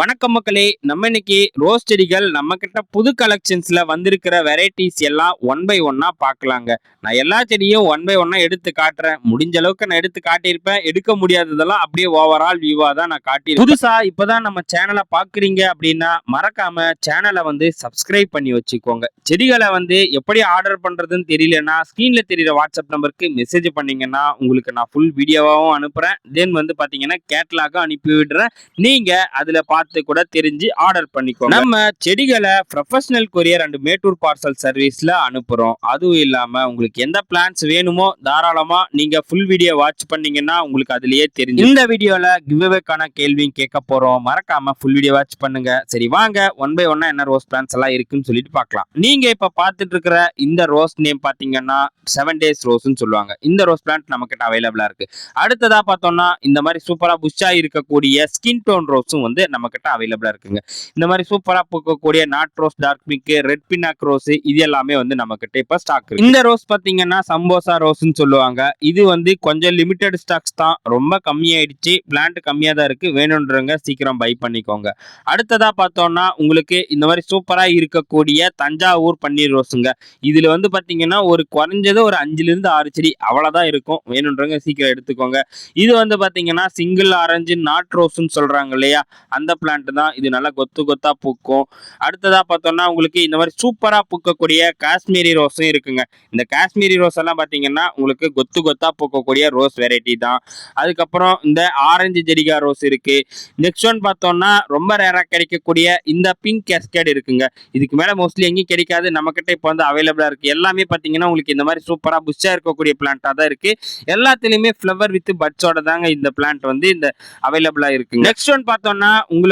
வணக்கம் மக்களே. நம்ம இன்னைக்கு ரோஸ் செடிகள் நம்ம கிட்ட புது கலெக்ஷன்ஸ்ல வந்திருக்கிற வெரைட்டிஸ் எல்லாம் ஒன் பை ஒன்னா பார்க்கலாங்க. நான் எல்லா செடியும் ஒன் பை ஒன்னா எடுத்து காட்டுறேன். முடிஞ்ச அளவுக்கு நான் எடுத்து காட்டியிருப்பேன். எடுக்க முடியாததெல்லாம் அப்படியே ஓவரால் வியூவா தான் நான் காட்டியிருப்பேன். புதுசா இப்பதான் நம்ம சேனலை பாக்குறீங்க அப்படின்னா மறக்காம சேனலை வந்து சப்ஸ்கிரைப் பண்ணி வச்சுக்கோங்க. செடிகளை வந்து எப்படி ஆர்டர் பண்றதுன்னு தெரியலன்னா ஸ்கிரீன்ல தெரியுற வாட்ஸ்அப் நம்பருக்கு மெசேஜ் பண்ணீங்கன்னா உங்களுக்கு நான் ஃபுல் வீடியோவாகவும் அனுப்புறேன். தென் வந்து பாத்தீங்கன்னா கேட்லாகும் அனுப்பி விடுறேன். நீங்க அதுல பார்த்து கூட தெரிஞ்சு ஆர்டர் பண்ணிக்கோங்க. நம்ம செடிகளை professional courier and Mettur parcel சர்வீஸ்ல அனுப்புறோம். அதுவும் இல்லாம உங்களுக்கு எந்த பிளான்ஸ் வேணுமோ தாராளமா நீங்க ஃபுல் வீடியோ வாட்ச் பண்ணீங்கன்னா உங்களுக்கு அதுலயே தெரியும் இந்த வீடியோல கிவ்அவேக்கான கேள்வியும் கேட்க போறோம். மறக்காம ஃபுல் வீடியோ வாட்ச் பண்ணுங்க. சரி வாங்க. ஒன் பை ஒன்னா என்ன ரோஸ் பிளான்ஸ் எல்லாம் இருக்குன்னு சொல்லிட்டு பார்க்கலாம். நீங்க இப்ப பார்த்துட்டு இருக்கிற இந்த ரோஸ் நேம் பாத்தீங்கன்னா செவன் டேஸ் ரோஸ்னு சொல்லுவாங்க. இந்த ரோஸ் பிளான்ட் நம்ம கிட்ட அவைலபிளா இருக்கு. அடுத்ததா பார்த்தோம்னா இந்த மாதிரி சூப்பரா புஷ்ஷா இருக்கக்கூடிய ஸ்கின் டோன் ரோஸும் வந்து நம்ம கிட்ட அவைலபிளாக இருக்குங்க. இந்த மாதிரி சூப்பரா பூக்கக்கூடிய நாட் ரோஸ் டார்க் பிங்க் ரெட் பினாக் ரோஸ் இது எல்லாமே வந்து நம்ம கிட்ட இப்ப ஸ்டாக் இந்த ரோஸ் பாத்தீங்கன்னா சம்போசா ரோஸ்ன்னு சொல்லுவாங்க. இது வந்து கொஞ்சம் லிமிடெட் ஸ்டாக்ஸ் தான். ரொம்ப கம்மியாயிடுச்சு. பிளான்ட் கம்மியா தான் இருக்கு. வேணுன்றவங்க சீக்கிரம் பை பண்ணிக்கோங்க. அடுத்ததா பார்த்தோம்னா உங்களுக்கு இந்த மாதிரி சூப்பரா இருக்கக்கூடிய தஞ்சாவூர் பன்னீர் ரோஸுங்க. இதுல வந்து பாத்தீங்கன்னா ஒரு குறைஞ்சது ஒரு அஞ்சுல இருந்து ஆறு செடி அவ்வளவுதான் இருக்கும். வேணுன்றவங்க சீக்கிரம் எடுத்துக்கோங்க. இது வந்து பாத்தீங்கன்னா சிங்கிள் ஆரஞ்சு நாட் ரோஸ்ன்னு சொல்றாங்க இல்லையா? அந்த பிளான்ட் தான். இது நல்லா கொத்து கொத்தா பூக்கும். அடுத்ததா பார்த்தோம்னா உங்களுக்கு இந்த மாதிரி சூப்பரா பூக்கக்கூடிய காஷ்மீரி ரோஸும் இருக்குங்க. இந்த காஷ்மீரி ரோஸ் எல்லாம் பாத்தீங்கன்னா உங்களுக்கு கொத்து கொத்தா பூக்கக்கூடிய ரோஸ் வெரைட்டி தான். அதுக்கப்புறம் இந்த ஆரஞ்சு ஜெரிகா ரோஸ் இருக்கு. நெக்ஸ்ட் ஒன் பார்த்தோம்னா ரொம்ப ரேரா கிடைக்கக்கூடிய இந்த பிங்க் கேஸ்கேட் இருக்குங்க. இதுக்கு மேல மோஸ்ட்லி எங்கேயும் கிடைக்காது. நம்ம கிட்ட இப்போ வந்து அவைலபிளா இருக்கு. எல்லாமே பாத்தீங்கன்னா உங்களுக்கு இந்த மாதிரி சூப்பரா புஷ்ஷா இருக்கக்கூடிய பிளான்ட்டா தான் இருக்கு. எல்லாத்துலயுமே ஃப்ளவர் வித் பட்ஸோட தாங்க இந்த பிளான்ட் வந்து இந்த அவைலபிளா இருக்கு நெக்ஸ்ட் ஒன் பார்த்தோம்னா உங்களுக்கு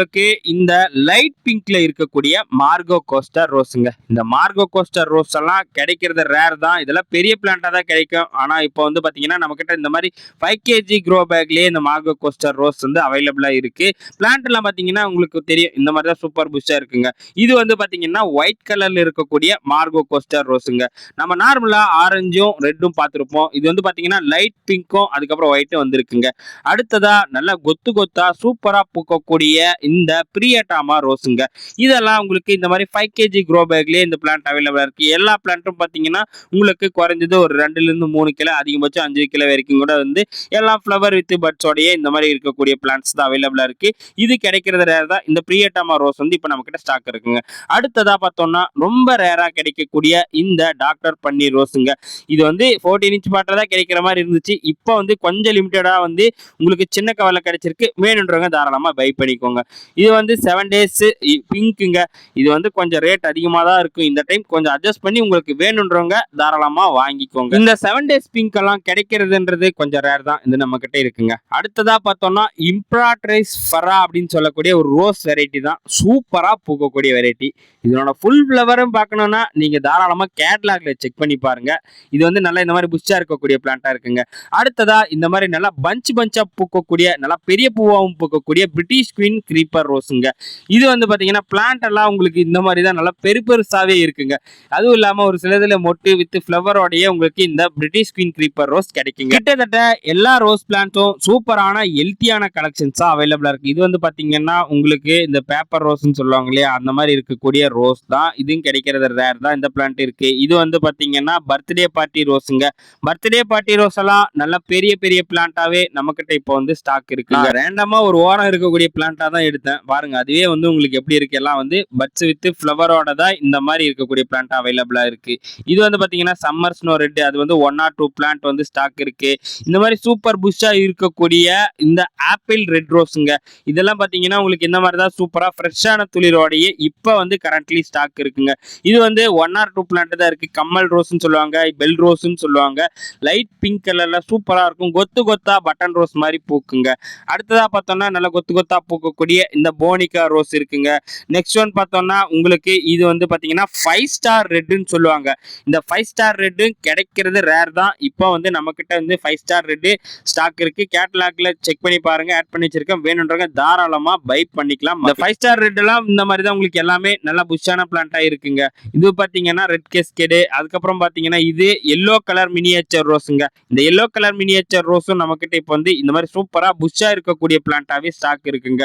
இந்த லைட் பிங்க்ல இருக்கக்கூடிய மார்கோ கோஸ்டர் ரோஸுங்க இந்த மார்கோ கோஸ்டர் ரோஸ் எல்லாம் கிடைக்கிறது ரேர் தான். இதெல்லாம் பெரிய பிளான்ட்டா தான் கிடைக்கும். ஆனா இப்போ வந்து பாத்தீங்கன்னா நம்ம கிட்ட இந்த மாதிரி ஃபைவ் கேஜி க்ரோ பேக்லயே இந்த மார்கோ கோஸ்டர் ரோஸ் வந்து அவைலபிளா இருக்கு. பிளான்ட் எல்லாம் பாத்தீங்கன்னா உங்களுக்கு தெரியும். இந்த மாதிரி தான் சூப்பர் புஷ்ஷாக இருக்குங்க. இது வந்து பாத்தீங்கன்னா ஒயிட் கலர்ல இருக்கக்கூடிய மார்கோ கோஸ்டர் ரோஸுங்க நம்ம நார்மலா ஆரஞ்சும் ரெட்டும் பார்த்துருப்போம். இது வந்து பாத்தீங்கன்னா லைட் பிங்க்கும் அதுக்கப்புறம் ஒயிட்டும் வந்திருக்குங்க. அடுத்ததா நல்லா கொத்து கொத்தா சூப்பரா பூக்கக்கூடிய இந்த பிரியட்டாமா ரோஸுங்க. இதெல்லாம் உங்களுக்கு இந்த மாதிரி ஃபைவ் கேஜி க்ரோ பேக்லேயே இந்த பிளான்ட் அவைலபிளாக இருக்குது எல்லா பிளான்ட்டும் பார்த்தீங்கன்னா உங்களுக்கு குறைஞ்சது ஒரு ரெண்டுலேருந்து மூணு கிலோ அதிகபட்சம் அஞ்சு கிலோ வரைக்கும் கூட வந்து எல்லா ஃப்ளவர் வித் பட்ஸோடையே இந்த மாதிரி இருக்கக்கூடிய பிளான்ட்ஸ் தான் அவைலபிளாக இருக்குது இது கிடைக்கிறது ரேர் தான். இந்த பிரியட்டாமா ரோஸ் வந்து இப்போ நம்மக்கிட்ட ஸ்டாக் இருக்குங்க. அடுத்ததாக பார்த்தோம்னா ரொம்ப ரேராக கிடைக்கக்கூடிய இந்த டாக்டர் பன்னீர் ரோஸுங்க. இது வந்து ஃபோர்டீன் இன்ச் பாட்டில் தான் கிடைக்கிற மாதிரி இருந்துச்சு. இப்போ வந்து கொஞ்சம் லிமிட்டடாக வந்து உங்களுக்கு சின்ன கவலை கிடைச்சிருக்கு. வேணுன்றவங்க தாராளமாக பை பண்ணிக்கோங்க. இது வந்து செவன் டேஸ் பிங்க்குங்க இது வந்து கொஞ்சம் ரேட் அதிகமாக தான் இருக்கும். இந்த டைம் கொஞ்சம் அட்ஜஸ்ட் பண்ணி உங்களுக்கு வேணுன்றவங்க தாராளமாக வாங்கிக்கோங்க. இந்த செவன் டேஸ் பிங்க் எல்லாம் கிடைக்கிறதுன்றது கொஞ்சம் ரேர் தான். இது நம்ம கிட்ட இருக்குங்க. அடுத்ததா பார்த்தோம்னா இம்ப்ராட்ரைஸ் ஃபரா அப்படின்னு சொல்லக்கூடிய ஒரு ரோஸ் வெரைட்டி தான். சூப்பராக பூக்கக்கூடிய வெரைட்டி இதனோட ஃபுல் ஃப்ளவரும் பார்க்கணும்னா நீங்கள் தாராளமாக கேட்லாகில் செக் பண்ணி பாருங்க. இது வந்து நல்லா இந்த மாதிரி புஷ்ஷாக இருக்கக்கூடிய பிளான்ட்டா இருக்குங்க. அடுத்ததா இந்த மாதிரி நல்லா பஞ்ச் பஞ்சாக பூக்கக்கூடிய நல்லா பெரிய பூவாகவும் பூக்கக்கூடிய பிரிட்டிஷ் குவீன் கிரீப்பர் ரோஸுங்க இது வந்து பாத்தீங்கன்னா பிளான்ட் எல்லாம் உங்களுக்கு இந்த மாதிரி தான் நல்லா பெரு பெருசாவே இருக்குங்க. அதுவும் இல்லாம ஒரு சிலதுல மொட்டு வித் ஃப்ளவரோடய உங்களுக்கு இந்த பிரிட்டிஷ் குவீன் கிரீப்பர் ரோஸ் கிடைக்குங்க. கிட்டத்தட்ட எல்லா ரோஸ் பிளான்ட்டும் சூப்பரான ஹெல்த்தியான கலெக்ஷன்ஸா அவைலபிளா இருக்கு. இது வந்து பாத்தீங்கன்னா உங்களுக்கு இந்த பேப்பர் ரோஸ்னு சொல்லுவாங்க இல்லையா? அந்த மாதிரி இருக்கக்கூடிய ரோஸ் தான். இதுவும் கிடைக்கிறது ரேர் தான். இந்த பிளான்ட் இருக்கு. இது வந்து பாத்தீங்கன்னா பர்த்டே பார்ட்டி ரோஸுங்க பர்த்டே பார்ட்டி ரோஸ் எல்லாம் நல்ல பெரிய பெரிய பிளான்ட்டாவே நம்ம கிட்ட இப்போ வந்து ஸ்டாக் இருக்கு ரேண்டமா ஒரு ஓரம் இருக்கக்கூடிய பிளான்ட்டா தான் எடுத்தேன். பாருங்க அதுவே வந்து உங்களுக்கு எப்படி இருக்கு? எல்லாம் வந்து பட்ஸ் வித் ஃப்ளவரோட தான் இந்த மாதிரி இருக்கக்கூடிய பிளான்ட் அவைலபிளா இருக்கு. இது வந்து பாத்தீங்கன்னா சம்மர் ஸ்னோ ரெட் அது வந்து ஒன் ஆர் டூ பிளான்ட் வந்து ஸ்டாக் இருக்கு. இந்த மாதிரி சூப்பர் புஷ்ஷாக இருக்கக்கூடிய இந்த ஆப்பிள் ரெட் ரோஸுங்க இதெல்லாம் பாத்தீங்கன்னா உங்களுக்கு இந்த மாதிரி தான் சூப்பரா ஃப்ரெஷ்ஷான துளிரோடையே இப்போ வந்து கரண்ட்லி ஸ்டாக் இருக்குங்க. இது வந்து ஒன் ஆர் டூ பிளான்ட் தான் இருக்கு. கம்மல் ரோஸ்ன்னு சொல்லுவாங்க பெல் ரோஸ்ன்னு சொல்லுவாங்க. லைட் பிங்க் கலர்ல சூப்பரா இருக்கும். கொத்து கொத்தா பட்டன் ரோஸ் மாதிரி பூக்குங்க. அடுத்ததா பார்த்தோம்னா நல்ல கொத்து கொத்தா பூக்கக்கூடிய இந்த போனிகா ரோஸ் இருக்குங்க. நெக்ஸ்ட் ஒன் பார்த்தோம்னா உங்களுக்கு இது வந்து பாத்தீங்கன்னா ஃபைவ் ஸ்டார் ரெட்டுன்னு சொல்லுவாங்க. இந்த ஃபைவ் ஸ்டார் ரெட்டு கிடைக்கிறது ரேர் தான். இப்போ வந்து நம்மக்கிட்ட வந்து ஃபைவ் ஸ்டார் ரெட்டு ஸ்டாக் இருக்கு. கேட்லாக்ல செக் பண்ணி பாருங்க. ஆட் பண்ணி வச்சிருக்கேன். வேணுன்றவங்க தாராளமா பை பண்ணிக்கலாம். இந்த ஃபைவ் ஸ்டார் ரெட் எல்லாம் இந்த மாதிரி தான் உங்களுக்கு எல்லாமே நல்லா புஷ்ஷான பிளான்ட்டா இருக்குங்க. இது பாத்தீங்கன்னா ரெட் கேஸ்கேடு அதுக்கப்புறம் பாத்தீங்கன்னா இது எல்லோ கலர் மினியேச்சர் ரோஸுங்க இந்த எல்லோ கலர் மினியேச்சர் ரோஸும் நம்மக்கிட்ட இப்போ வந்து இந்த மாதிரி சூப்பரா புஷ்ஷாக இருக்கக்கூடிய பிளான்ட்டாவே ஸ்டாக் இருக்குங்க.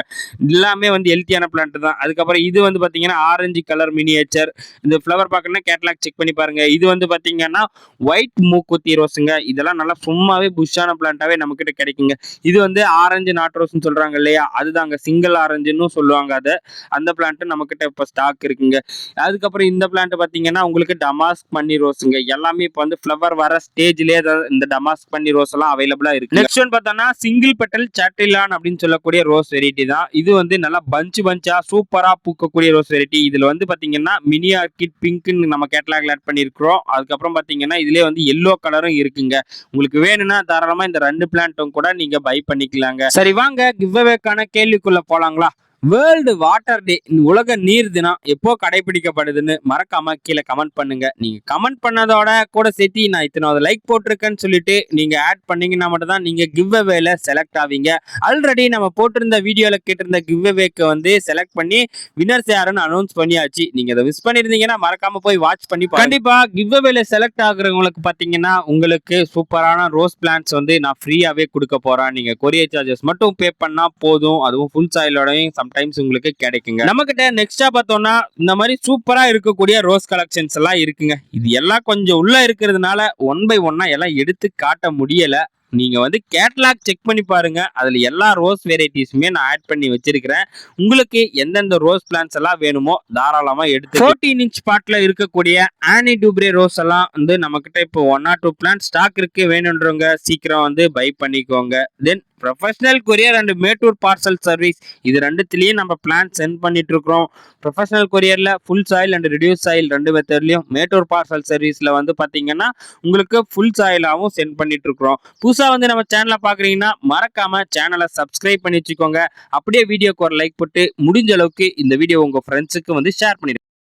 எல்லாமே வந்து ஹெல்த்தியான பிளான்ட் தான். அதுக்கப்புறம் இது வந்து பார்த்தீங்கன்னா ஆரஞ்சு கலர் மினியேச்சர் இந்த ஃப்ளவர் பார்க்கணும்னா கேட்லாக் செக் பண்ணி பாருங்க. இது வந்து பார்த்தீங்கன்னா ஒயிட் மூக்குத்தி ரோஸுங்க. இதெல்லாம் நல்லா சும்மாவே புஷ்ஷான பிளான்ட்டாவே நம்மக்கிட்ட கிடைக்குங்க. இது வந்து ஆரஞ்சு நாட் ரோஸ்னு சொல்கிறாங்க இல்லையா? அதுதாங்க. சிங்கிள் ஆரஞ்சுன்னு சொல்லுவாங்க அதை. அந்த பிளான்ட்டு நம்மக்கிட்ட இப்போ ஸ்டாக் இருக்குங்க. அதுக்கப்புறம் இந்த பிளான்ட் பார்த்தீங்கன்னா உங்களுக்கு டமாஸ்க் பண்ணி ரோஸுங்க. எல்லாமே இப்போ வந்து ஃப்ளவர் வர ஸ்டேஜ்லேயே இந்த டமாஸ்க் பண்ணி ரோஸ் எல்லாம் அவைலபிளாக இருக்கு நெக்ஸ்ட் ஒன் பார்த்தோம்னா சிங்கிள் பெட்டல் சாட்டிலான் அப்படின்னு சொல்லக்கூடிய ரோஸ் வெரைட்டி தான். இது வந்து நல்லா பஞ்சு பஞ்சா சூப்பராக பூக்கக்கூடிய ரோஸ் வெரைட்டி இதில் வந்து பாத்தீங்கன்னா மினி ஆர்கிட் பிங்க்னு நம்ம கேட்டலாக்ல ஆட் பண்ணியிருக்கிறோம் அதுக்கப்புறம் பார்த்தீங்கன்னா இதிலே வந்து எல்லோ கலரும் இருக்குங்க. உங்களுக்கு வேணும்னா தாராளமாக இந்த ரெண்டு பிளான்ட்டும் கூட நீங்க பை பண்ணிக்கலாங்க. சரி வாங்க கிவ்வேக்கான கேள்விக்குள்ளே போகலாங்களா வேர்ல்டு வாட்டர் டே உலக நீர் தினம் எப்போ கடைபிடிக்கப்படுதுன்னு மறக்காம கீழே கமெண்ட் பண்ணுங்க. நீங்க கமெண்ட் பண்ணதோட கூட சேர்த்து நான் இத்தனாவது லைக் போட்டிருக்கேன்னு சொல்லிட்டு நீங்க ஆட் பண்ணீங்கன்னா மட்டும் தான் நீங்க கிவ் அவேல செலக்ட் ஆவீங்க. ஆல்ரெடி நம்ம போட்டிருந்த வீடியோல கேட்டிருந்த கிவ் அவேக்கு வந்து செலக்ட் பண்ணி வினர்ஸ் யாருன்னு அனௌன்ஸ் பண்ணியாச்சு. நீங்க அதை மிஸ் பண்ணிருந்தீங்கன்னா மறக்காம போய் வாட்ச் பண்ணி கண்டிப்பா கிவ் அவேல செலக்ட் ஆகுறவங்களுக்கு பாத்தீங்கன்னா உங்களுக்கு சூப்பரான ரோஸ் பிளான்ஸ் வந்து நான் ஃப்ரீயாவே கொடுக்க போறேன். நீங்க கொரியர் சார்ஜஸ் மட்டும் பே பண்ணா போதும். அதுவும் ஃபுல் சாயிலோடையும் டைம்ஸ் உங்களுக்கு கிடைக்குங்க. நம்ம கிட்ட நெக்ஸ்டா பார்த்தோம்னா இந்த மாதிரி சூப்பரா இருக்கக்கூடிய ரோஸ் கலெக்ஷன்ஸ் எல்லாம் இருக்குங்க. இது எல்லாம் கொஞ்சம் உள்ள இருக்கிறதுனால ஒன் பை ஒன்னா எல்லாம் எடுத்து காட்ட முடியல. நீங்க வந்து கேட்லாக் செக் பண்ணி பாருங்க. அதுல எல்லா ரோஸ் வெரைட்டிஸுமே நான் ஆட் பண்ணி வச்சிருக்கிறேன். உங்களுக்கு எந்தெந்த ரோஸ் பிளான்ஸ் எல்லாம் வேணுமோ தாராளமா எடுத்து ஃபோர்டீன் இன்ச் பாட்ல இருக்கக்கூடிய ஆனி டூப்ரே ரோஸ் எல்லாம் வந்து நம்ம கிட்ட இப்போ one or two plant stock இருக்கு. வேணுன்றவங்க சீக்கிரம் வந்து பை பண்ணிக்கோங்க. Then professional courier and Mettur parcel service இது ரெண்டுத்துலேயும் நம்ம பிளான் சென்ட் பண்ணிட்டு இருக்கிறோம் professional கொரியரில் full soil and reduce soil ரெண்டு மெத்தட்லையும் மேட்டூர் பார்சல் சர்வீஸில் வந்து பார்த்தீங்கன்னா உங்களுக்கு ஃபுல் சாயிலாகவும் சென்ட் பண்ணிட்டு இருக்கிறோம் புதுசாக வந்து நம்ம சேனலை பார்க்குறீங்கன்னா மறக்காம சேனலை சப்ஸ்கிரைப் பண்ணி வச்சுக்கோங்க. அப்படியே வீடியோக்கு ஒரு லைக் போட்டு முடிஞ்ச அளவுக்கு இந்த வீடியோ உங்கள் ஃப்ரெண்ட்ஸுக்கு வந்து ஷேர் பண்ணிடுங்க.